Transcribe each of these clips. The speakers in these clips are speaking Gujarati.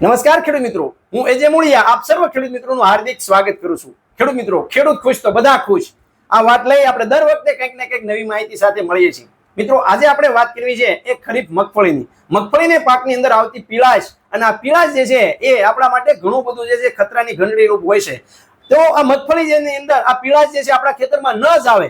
નમસ્કાર ખેડૂત મિત્રો. હું એજે મુળિયા, આપ સર્વ ખેડૂત મિત્રોનું હાર્દિક સ્વાગત કરું છું. ખેડૂત મિત્રો, ખેડૂત ખુશ તો બધા ખુશ. આ વાત લઈ આપણે દર વખતે કંઈક ને કંઈક નવી માહિતી સાથે મળીએ છીએ. મિત્રો, આજે આપણે વાત કરવી છે એ ખરીફ મગફળીની. મગફળીને પાકની અંદર આવતી પીળાશ અને આ પીળાશ જે છે એ આપણા માટે ઘણું બધું જે છે ખતરાની ઘંટડી રૂપ હોય છે. તો આ મગફળી જેની અંદર આ પીળાશ જે છે આપણા ખેતરમાં ન જ આવે.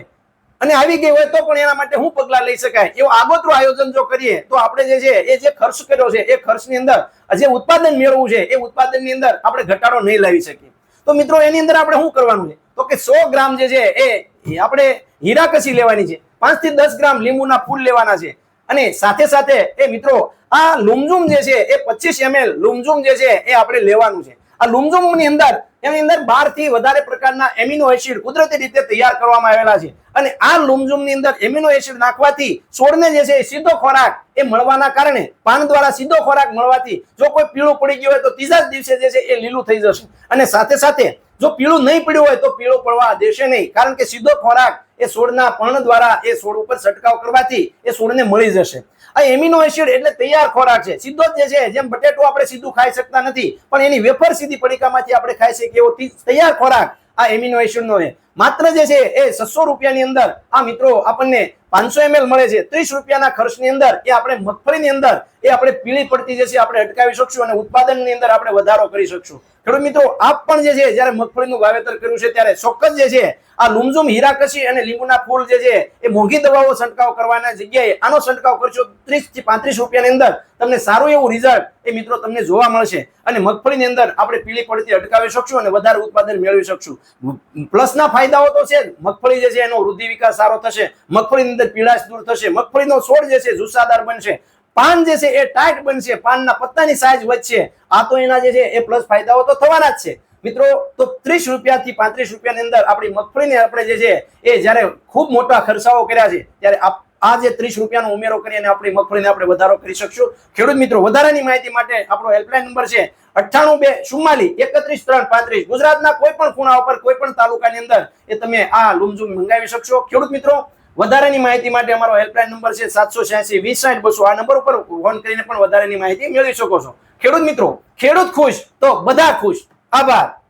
અને આવી ગઈ હોય તો પણ એના માટે શું પગલા લઈ શકાય. એવું આગોતરું આયોજન જો કરીએ, તો આપણે જે છે, એ જે ખર્ચ કર્યો છે, એ ખર્ચની અંદર જે ઉત્પાદન મેળવવું છે, એ ઉત્પાદનની અંદર આપણે ઘટાડો નહીં લાવી શકીએ. તો મિત્રો, એની અંદર આપણે શું કરવાનું છે? તો કે સો ગ્રામ જે છે, એ આપણે હીરાકસી લેવાની છે. પાંચથી દસ ગ્રામ લીંબુના ફૂલ લેવાના છે. અને સાથે સાથે, એ મિત્રો, આ લુમઝુમ જે છે, એ પચીસ એમએલ લુમઝુમ જે છે, એ આપણે લેવાનું છે. આ લુમઝુમની અંદર, એની અંદર બારથી વધારે પ્રકારના એમિનો એસિડ કુદરતી રીતે તૈયાર કરવામાં આવેલા છે. અને આ લુમઝુમની અંદર એમિનો એસિડ નાખવાથી છોડને જે છે સીધો ખોરાક એ મળવાના કારણે, પાન દ્વારા સીધો ખોરાક મળવાથી જો કોઈ પીળું પડી ગયું હોય તો ત્રીજા જ દિવસે જે છે એ લીલું થઈ જશે. અને સાથે સાથે જો પીળું નહીં પડ્યું હોય તો પીળું પડવા દેશે નહીં. કારણ કે સીધો ખોરાક એ છોડના પર્ણ દ્વારા એ છોડ ઉપર છંટકાવ કરવાથી એ છોડને મળી જશે. આ એમિનો એસિડ એટલે તૈયાર ખોરાક છે. સીધો જ છે, જેમ બટેટો આપણે સીધું ખાઈ શકતા નથી, પણ એની વેફર સીધી પડીકામાંથી આપણે ખાઈ શકીએ એવો તૈયાર ખોરાક આ એમિનો એસિડ નો માત્ર જે છે, એ છસો રૂપિયાની અંદર આ મિત્રો આપણને પાંચસો એમએલ મળે છે. ત્રીસ રૂપિયાના ખર્ચની અંદર એ આપણે મગફળીની અંદર એ આપણે પીળી પડતી જે છે, આપણે અટકાવી શકશું અને ઉત્પાદનની અંદર આપણે વધારો કરી શકશું. ખેડૂત મિત્રો, આપ પણ જે છે, જ્યારે મગફળીનું વાવેતર કર્યું છે, ત્યારે ચોક્કસ જે છે, આ લુમઝુમ હીરાકશી અને લીંબુના ફૂલ જે છે, એ મોંઘી દવાઓ છંટકાવ કરવાના જગ્યાએ આનો છંટકાવ કરશો ત્રીસથી પાંત્રીસ રૂપિયાની અંદર. તમને સારું એવું રિઝલ્ટ એ મિત્રો તમને જોવા મળશે. અને મગફળીની અંદર આપણે પીળી પડતી અટકાવી શકશું અને વધારે ઉત્પાદન મેળવી શકશું. પ્લસના ફાયદાઓ તો છે મગફળી જે છે, એનો વૃદ્ધિ વિકાસ સારો થશે. મગફળીની અંદર પીળાશ દૂર થશે. મગફળીનો છોડ જે છે, જુસ્સાદાર બનશે. પાન જે છે એ ટાઈટ બનશે, પાનના પત્તાની સાઈઝ વધશે. આ તો એના જે છે એ પ્લસ ફાયદાઓ તો થવાના જ છે. મિત્રો, તો ત્રીસ રૂપિયાથી પાંત્રીસ રૂપિયાની અંદર આપણી મગફળીને આપણે જે છે એ જ્યારે ખૂબ મોટા ખર્ચાઓ કર્યા છે, ત્યારે આ જે ત્રીસ રૂપિયાનો ઉમેરો કરીને આપણી મગફળીને આપણે વધારો કરી શકશું. ખેડૂત મિત્રો, વધારાની માહિતી માટે આપણો હેલ્પલાઇન નંબર છે અઠ્ઠાણું બે ચુમ્માલી એકત્રીસ ત્રણ પાંત્રીસ. ગુજરાતના કોઈ પણ ખૂણા ઉપર કોઈ પણ તાલુકાની અંદર એ તમે આ લુમઝુમ મંગાવી શકશો. ખેડૂત મિત્રો વધારાની માહિતી માટે અમારો હેલ્પલાઇન નંબર છે સાતસો છ્યાસી, વીસ સાઠ, બસો. આ નંબર ઉપર ફોન કરીને પણ વધારાની માહિતી મેળવી શકો છો. ખેડૂત મિત્રો, ખેડૂત ખુશ તો બધા ખુશ. આભાર.